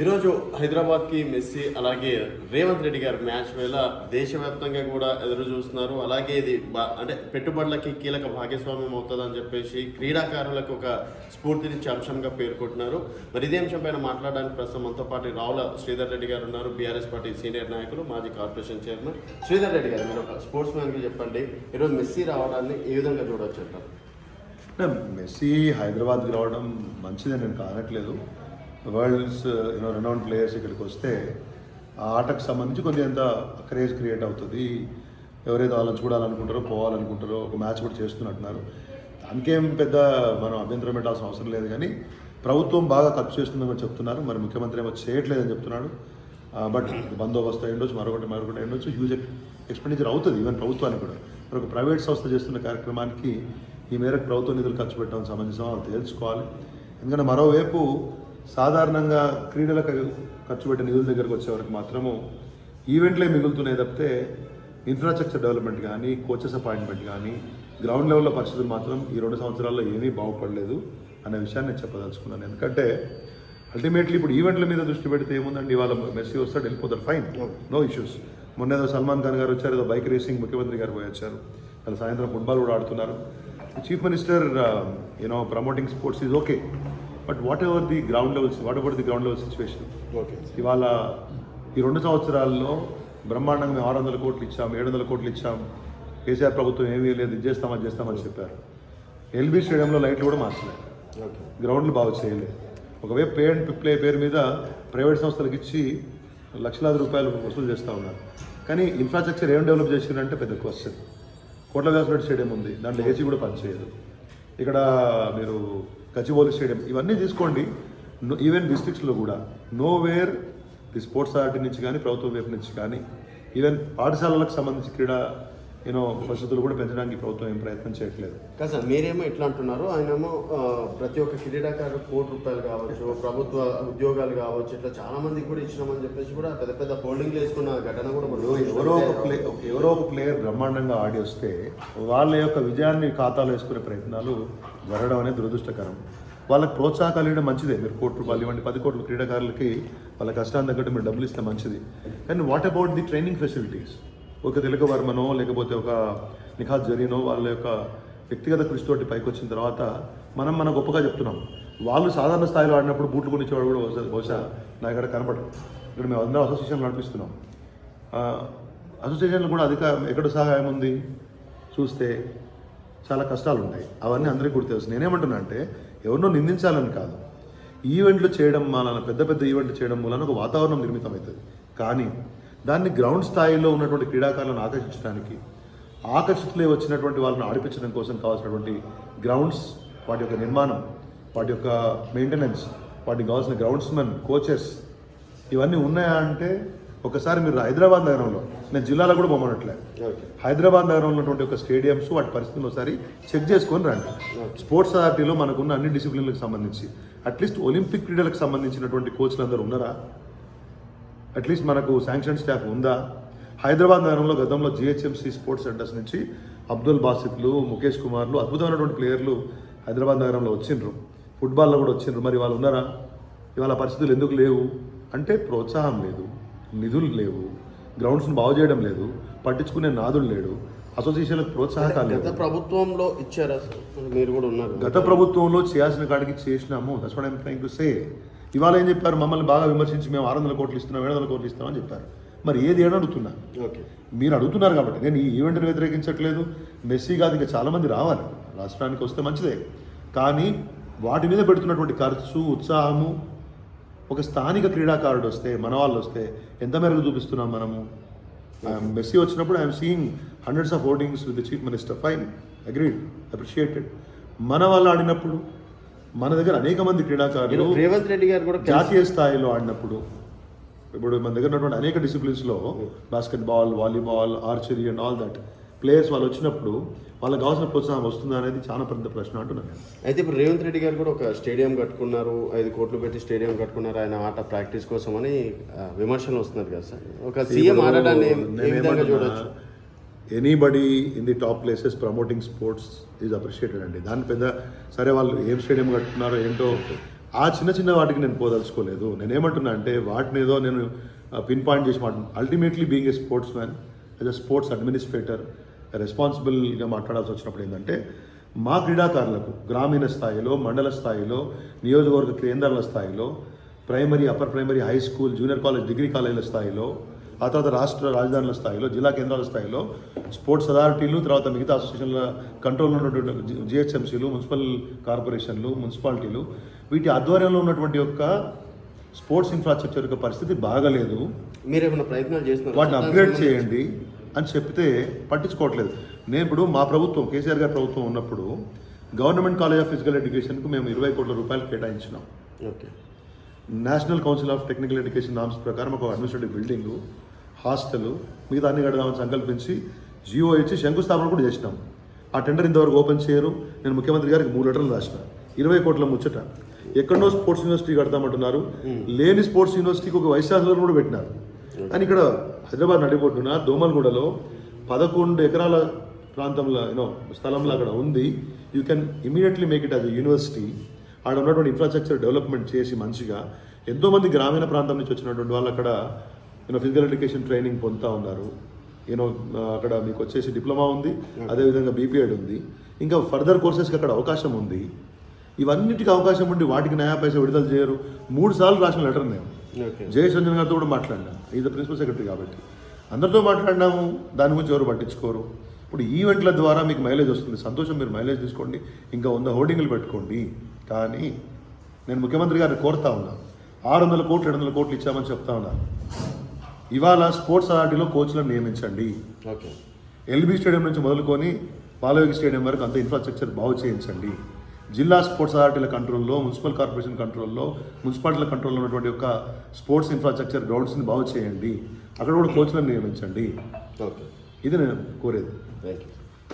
ఈరోజు హైదరాబాద్కి మెస్సీ అలాగే రేవంత్ రెడ్డి గారు మ్యాచ్ వేళ దేశవ్యాప్తంగా కూడా ఎదురు చూస్తున్నారు. అలాగే ఇది బా- అంటే పెట్టుబడులకి కీలక భాగస్వామ్యం అవుతుందని చెప్పేసి క్రీడాకారులకు ఒక స్ఫూర్తినిచ్చే అంశంగా పేర్కొంటున్నారు. మరి ఇదే అంశం పైన మాట్లాడడానికి ప్రస్తుతం మనతో పాటు రావుల శ్రీధర్ రెడ్డి గారు ఉన్నారు. బీఆర్ఎస్ పార్టీ సీనియర్ నాయకులు మాజీ కార్పొరేషన్ చైర్మన్. శ్రీధర్ రెడ్డి గారు మీరు ఒక స్పోర్ట్స్ మ్యాన్కి చెప్పండి. ఈరోజు మెస్సీ రావడాన్ని ఏ విధంగా చూడవచ్చు అంటారు? మెస్సీ హైదరాబాద్కి రావడం మంచిదని నేను కానట్లేదు. Worlds you know renowned players ఇక్కడికి వస్తే ఆ ఆటకు సంబంధించి కొంచెం ఎంత క్రేజ్ క్రియేట్ అవుతుంది. ఎవరైతే వాళ్ళని చూడాలనుకుంటారో పోవాలనుకుంటారో ఒక మ్యాచ్ కూడా చేస్తున్నట్టున్నారు. దానికేం పెద్ద మనం అభ్యంతరం పెట్టాల్సిన అవసరం లేదు కానీ ప్రభుత్వం బాగా ఖర్చు చేస్తుందని చెప్తున్నారు. మరి ముఖ్యమంత్రి ఏమో చేయట్లేదని చెప్తున్నాడు. బట్ బందోబస్తు అయి ఉండొచ్చు మరొకటి మరొకటి అయి ఉండొచ్చు. హ్యూజ్ ఎక్స్పెండిచర్ అవుతుంది ఈవెన్ ప్రభుత్వానికి కూడా. మరి ఒక ప్రైవేట్ సంస్థ చేస్తున్న కార్యక్రమానికి ఈ మేరకు ప్రభుత్వ నిధులు ఖర్చు పెట్టడం సమంజసం వాళ్ళు ఎందుకంటే మరోవైపు సాధారణంగా క్రీడలకు ఖర్చు పెట్టే నిధుల దగ్గరకు వచ్చే వరకు మాత్రము ఈవెంట్లే మిగులుతున్నాయి తప్పితే ఇన్ఫ్రాస్ట్రక్చర్ డెవలప్మెంట్ కానీ కోచెస్ అపాయింట్మెంట్ కానీ గ్రౌండ్ లెవెల్లో పరిస్థితులు మాత్రం ఈ రెండు సంవత్సరాల్లో ఏమీ బాగుపడలేదు అనే విషయాన్ని నేను చెప్పదలుచుకున్నాను. ఎందుకంటే అల్టిమేట్లీ ఇప్పుడు ఈవెంట్ల మీద దృష్టి పెడితే ఏముందండి? ఇవాళ మెస్సీ వస్తాడు వెళ్ళిపోతాడు ఫైన్ నో ఇష్యూస్ మొన్న ఏదో సల్మాన్ ఖాన్ గారు వచ్చారు ఏదో బైక్ రేసింగ్ ముఖ్యమంత్రి గారు పోయి వచ్చారు. వాళ్ళు సాయంత్రం ఫుట్బాల్ కూడా ఆడుతున్నారు. Chief minister you know promoting sports is okay but whatever the ground levels whatever the ground level situation okay ఇవాళ ఈ రెండు సంవత్సరాల్లో బ్రహ్మాండంగా మేము ఆరు వందల కోట్లు ఇచ్చాం ఏడు వందల కోట్లు ఇచ్చాం. కేసీఆర్ ప్రభుత్వం ఏమీ లేదు ఇది చేస్తాం అది చేస్తామని చెప్పారు. ఎల్బీ స్టేడియంలో లైట్లు కూడా మార్చలేదు. గ్రౌండ్లు బాగా చేయలేదు. ఒకవైపు పే అండ్ ప్లే పేరు మీద ప్రైవేట్ సంస్థలకు ఇచ్చి లక్షలాది రూపాయలు వసూలు చేస్తూ ఉన్నారు. కానీ ఇన్ఫ్రాస్ట్రక్చర్ ఏం డెవలప్ చేసిందంటే పెద్ద క్వశ్చన్. కోట్ల వ్యాసరెడ్డి స్టేడియం ఉంది దాంట్లో ఏసీ కూడా పనిచేయదు. ఇక్కడ మీరు గచ్చిబౌలి స్టేడియం. ఇవన్నీ తీసుకోండి. ఈవెన్ డిస్ట్రిక్ట్స్లో కూడా. Nowhere the sports authority నుంచి కానీ ప్రభుత్వం వైపు నుంచి కానీ ఈవెన్ పాఠశాలలకు సంబంధించి క్రీడా యూనో వసతులు కూడా పెంచడానికి ప్రభుత్వం ఏం ప్రయత్నం చేయట్లేదు. కాదు సార్ మీరేమో ఇట్లా అంటున్నారు. ఆయనేమో ప్రతి ఒక్క క్రీడాకారు కోటి రూపాయలు కావచ్చు ప్రభుత్వ ఉద్యోగాలు కావచ్చు ఇట్లా చాలా మందికి కూడా ఇచ్చినామని చెప్పేసి కూడా పెద్ద పెద్ద హోల్డింగ్లు వేసుకున్న ఘటన కూడా ఎవరో ఒక ప్లే ఎవరో ఒక ప్లేయర్ బ్రహ్మాండంగా ఆడి వస్తే వాళ్ళ యొక్క విజయాన్ని ఖాతాలో వేసుకునే ప్రయత్నాలు జరగడం అనేది దురదృష్టకరం. వాళ్ళకి ప్రోత్సాహకాలు ఇవ్వడం మంచిదే. మీరు కోటి రూపాయలు ఇవ్వండి పది కోట్ల క్రీడాకారులకి వాళ్ళ కష్టాన్ని తగ్గట్టు మీరు డబ్బులు ఇస్తే మంచిది. And what about the training facilities ఒక తెలుగు వర్మనో లేకపోతే ఒక నిఖాత్ జరీనో వాళ్ళ యొక్క వ్యక్తిగత కృషితోటి పైకి వచ్చిన తర్వాత మనం మన గొప్పగా చెప్తున్నాం. వాళ్ళు సాధారణ స్థాయిలో ఆడినప్పుడు బూట్లు కొనిచ్చేవాడు కూడా బహుశా- బహుశా నా ఇక్కడ కనపడరు ఇక్కడ మేము అందరం అసోసియేషన్ నడిపిస్తున్నాం. అసోసియేషన్లో కూడా అధిక ఎక్కడ సహాయం ఉంది? చూస్తే చాలా కష్టాలు ఉంటాయి అవన్నీ అందరికీ కూడా తెలుసు నేనేమంటున్నా అంటే ఎవరినో నిందించాలని కాదు. ఈవెంట్లు చేయడం వలన పెద్ద పెద్ద ఈవెంట్లు చేయడం వలన ఒక వాతావరణం నిర్మితమవుతుంది. కానీ దాన్ని గ్రౌండ్ స్థాయిలో ఉన్నటువంటి క్రీడాకారులను ఆకర్షించడానికి ఆకర్షితులే వచ్చినటువంటి వాళ్ళని ఆడిపించడం కోసం కావాల్సినటువంటి గ్రౌండ్స్ వాటి యొక్క నిర్మాణం వాటి యొక్క మెయింటెనెన్స్ వాటికి కావాల్సిన గ్రౌండ్స్మెన్ కోచెస్ ఇవన్నీ ఉన్నాయా అంటే ఒకసారి మీరు హైదరాబాద్ నగరంలో నేను జిల్లాలో కూడా పొమ్మనట్లే ఓకే. హైదరాబాద్ నగరంలో ఉన్నటువంటి ఒక స్టేడియంస్ వాటి పరిస్థితులు ఒకసారి చెక్ చేసుకొని రండి. స్పోర్ట్స్ అథారిటీలో మనకున్న అన్ని డిసిప్లిన్లకు సంబంధించి అట్లీస్ట్ ఒలింపిక్ క్రీడలకు సంబంధించినటువంటి కోచ్లు అందరూ ఉన్నారా? అట్లీస్ట్ మనకు శాంక్షన్ స్టాఫ్ ఉందా? హైదరాబాద్ నగరంలో గతంలో జిహెచ్ఎంసీ స్పోర్ట్స్ సెంటర్స్ నుంచి అబ్దుల్ బాసిత్లు ముఖేష్ కుమార్లు అద్భుతమైనటువంటి ప్లేయర్లు హైదరాబాద్ నగరంలో వచ్చిండ్రు. ఫుట్బాల్లో కూడా వచ్చిండ్రు. మరి వాళ్ళు ఉన్నారా? ఇవాళ పరిస్థితులు ఎందుకు లేవు? అంటే ప్రోత్సాహం లేదు. నిధులు లేవు గ్రౌండ్స్ను బాగు చేయడం లేదు పట్టించుకునే నాదులు లేడు అసోసియేషన్లకు ప్రోత్సాహకాలు గత ప్రభుత్వంలో ఇచ్చారా మరి మీరు కూడా ఉన్నారు. గత ప్రభుత్వంలో చేయాల్సిన కాడికి చేసినాము. That's what I'm trying to say ఇవాళ ఏం చెప్పారు? మమ్మల్ని బాగా విమర్శించి మేము ఆరు వందల కోట్లు ఇస్తున్నాం ఏడు వందల కోట్లు ఇస్తున్నాం అని చెప్పారు. మరి ఏది ఏడు అడుగుతున్నా? ఓకే. మీరు అడుగుతున్నారు కాబట్టి. నేను ఈ ఈవెంట్ని వ్యతిరేకించట్లేదు. మెస్సీ కాదు ఇంకా చాలామంది రావాలి. రాష్ట్రానికి వస్తే మంచిదే. కానీ వాటి మీద పెడుతున్నటువంటి ఖర్చు ఉత్సాహము ఒక స్థానిక క్రీడాకారుడు వస్తే మన వాళ్ళు వస్తే ఎంత మేరకు చూపిస్తున్నాం మనము? ఐఎమ్ మెస్సీ వచ్చినప్పుడు I'm seeing hundreds of hoardings with the chief minister fine agreed appreciated మన వాళ్ళు ఆడినప్పుడు మన దగ్గర అనేక మంది క్రీడాకారులు రేవంత్ రెడ్డి గారు కూడా జాతీయ స్థాయిలో ఆడినప్పుడు ఇప్పుడు మన దగ్గర ఉన్నటువంటి అనేక డిసిప్లిన్స్లో basketball volleyball archery and all that players వాళ్ళు వచ్చినప్పుడు వాళ్ళకి కావాల్సిన ప్రోత్సాహం వస్తుందా అనేది చాలా పెద్ద ప్రశ్న అంటున్నాను నేను. అయితే ఇప్పుడు రేవంత్ రెడ్డి గారు కూడా ఒక స్టేడియం కట్టుకున్నారు ఐదు కోట్లు పెట్టి స్టేడియం కట్టుకున్నారు ఆయన ఆట ప్రాక్టీస్ కోసం అని విమర్శలు వస్తున్నారు కదా సార్. ఒక సీఎం ఆడడాన్ని చూడొచ్చు? Anybody in the top places promoting sports is appreciated అండి. దాని పెద్ద సరే వాళ్ళు ఏం స్టేడియం కట్టుకున్నారో ఏంటో ఆ చిన్న చిన్న వాటికి నేను పోదలుచుకోలేదు. నేను ఏమంటున్నా అంటే వాటిని ఏదో నేను పిన్ పాయింట్ చేసి మాట ultimately being a sportsman as a sports administrator రెస్పాన్సిబుల్గా మాట్లాడాల్సి వచ్చినప్పుడు ఏంటంటే మా క్రీడాకారులకు గ్రామీణ స్థాయిలో మండల స్థాయిలో నియోజకవర్గ కేంద్రాల స్థాయిలో primary upper primary high school junior college degree కాలేజీల స్థాయిలో ఆ తర్వాత రాష్ట్ర రాజధానుల స్థాయిలో జిల్లా కేంద్రాల స్థాయిలో స్పోర్ట్స్ అథారిటీలు తర్వాత మిగతా అసోసియేషన్ల కంట్రోల్లో ఉన్నటువంటి జిహెచ్ఎంసీలు మున్సిపల్ కార్పొరేషన్లు మున్సిపాలిటీలు వీటి ఆధ్వర్యంలో ఉన్నటువంటి యొక్క స్పోర్ట్స్ ఇన్ఫ్రాస్ట్రక్చర్ యొక్క పరిస్థితి బాగలేదు. మీరేమైనా ప్రయత్నాలు చేస్తున్నారు? వాటిని అప్గ్రేడ్ చేయండి. అని చెప్తే పట్టించుకోవట్లేదు. నేను ఇప్పుడు మా ప్రభుత్వం కేసీఆర్ గారి ప్రభుత్వం ఉన్నప్పుడు గవర్నమెంట్ కాలేజ్ ఆఫ్ ఫిజికల్ ఎడ్యుకేషన్కు మేము ఇరవై కోట్ల రూపాయలు కేటాయించినాం. Okay. National council of technical education norms ప్రకారం ఒక అడ్మినిస్ట్రేటివ్ బిల్డింగు హాస్టల్ మిగతా అన్ని కడదామని సంకల్పించి జియో ఇచ్చి శంకుస్థాపన కూడా చేసినాం. ఆ టెండర్ ఇంతవరకు ఓపెన్ చేయరు. నేను ముఖ్యమంత్రి గారికి మూడు లెటర్లు రాసిన. ఇరవై కోట్ల ముచ్చట. ఎక్కడో స్పోర్ట్స్ యూనివర్సిటీ కడతామంటున్నారు. లేని స్పోర్ట్స్ యూనివర్సిటీకి ఒక వైస్ ఛాన్సలర్ కూడా పెట్టినారు. కానీ ఇక్కడ హైదరాబాద్ నడిపోతున్న దోమల్గూడలో పదకొండు ఎకరాల ప్రాంతంలో యూనో స్థలంలో అక్కడ ఉంది. You can immediately make it అది యూనివర్సిటీ ఆడ ఉన్నటువంటి ఇన్ఫ్రాస్ట్రక్చర్ డెవలప్మెంట్ చేసి మంచిగా ఎంతోమంది గ్రామీణ ప్రాంతం నుంచి వచ్చినటువంటి వాళ్ళు అక్కడ యూనో ఫిజికల్ ఎడ్యుకేషన్ ట్రైనింగ్ పొందుతూ ఉన్నారు. యూనో అక్కడ మీకు వచ్చేసి డిప్లొమా ఉంది అదేవిధంగా బీపీఎడ్ ఉంది. ఇంకా ఫర్దర్ కోర్సెస్కి అక్కడ అవకాశం ఉంది. ఇవన్నిటికీ అవకాశం ఉండి వాటికి నయా పైసా విడుదల చేయరు. మూడు సార్లు రాసిన లెటర్ నేను. రంజన్ గారితో కూడా మాట్లాడినాను ఈజ్ ప్రిన్సిపల్ సెక్రటరీ కాబట్టి. అందరితో మాట్లాడినాము. దాని గురించి ఎవరు పట్టించుకోరు. ఇప్పుడు ఈవెంట్ల ద్వారా మీకు మైలేజ్ వస్తుంది. సంతోషం మీరు మైలేజ్ తీసుకోండి. ఇంకా వంద హోర్డింగ్లు పెట్టుకోండి. కానీ నేను ముఖ్యమంత్రి గారిని కోరుతా ఉన్నా. ఆరు వందల కోట్లు ఏడు వందల కోట్లు ఇచ్చామని చెప్తా ఉన్నాను ఇవాళ స్పోర్ట్స్ అథారిటీలో కోచ్లను నియమించండి. ఓకే ఎల్బీ స్టేడియం నుంచి మొదలుకొని పాలవేగి స్టేడియం వరకు అంత ఇన్ఫ్రాస్ట్రక్చర్ బాగు చేయించండి. జిల్లా స్పోర్ట్స్ అథారిటీల కంట్రోల్లో మున్సిపల్ కార్పొరేషన్ కంట్రోల్లో మున్సిపాలిటీల కంట్రోల్లో ఉన్నటువంటి యొక్క స్పోర్ట్స్ ఇన్ఫ్రాస్ట్రక్చర్ గ్రౌండ్స్ని బాగు చేయండి. అక్కడ కూడా కోచ్లను నియమించండి. ఓకే. ఇది నేను కోరేది. Thank you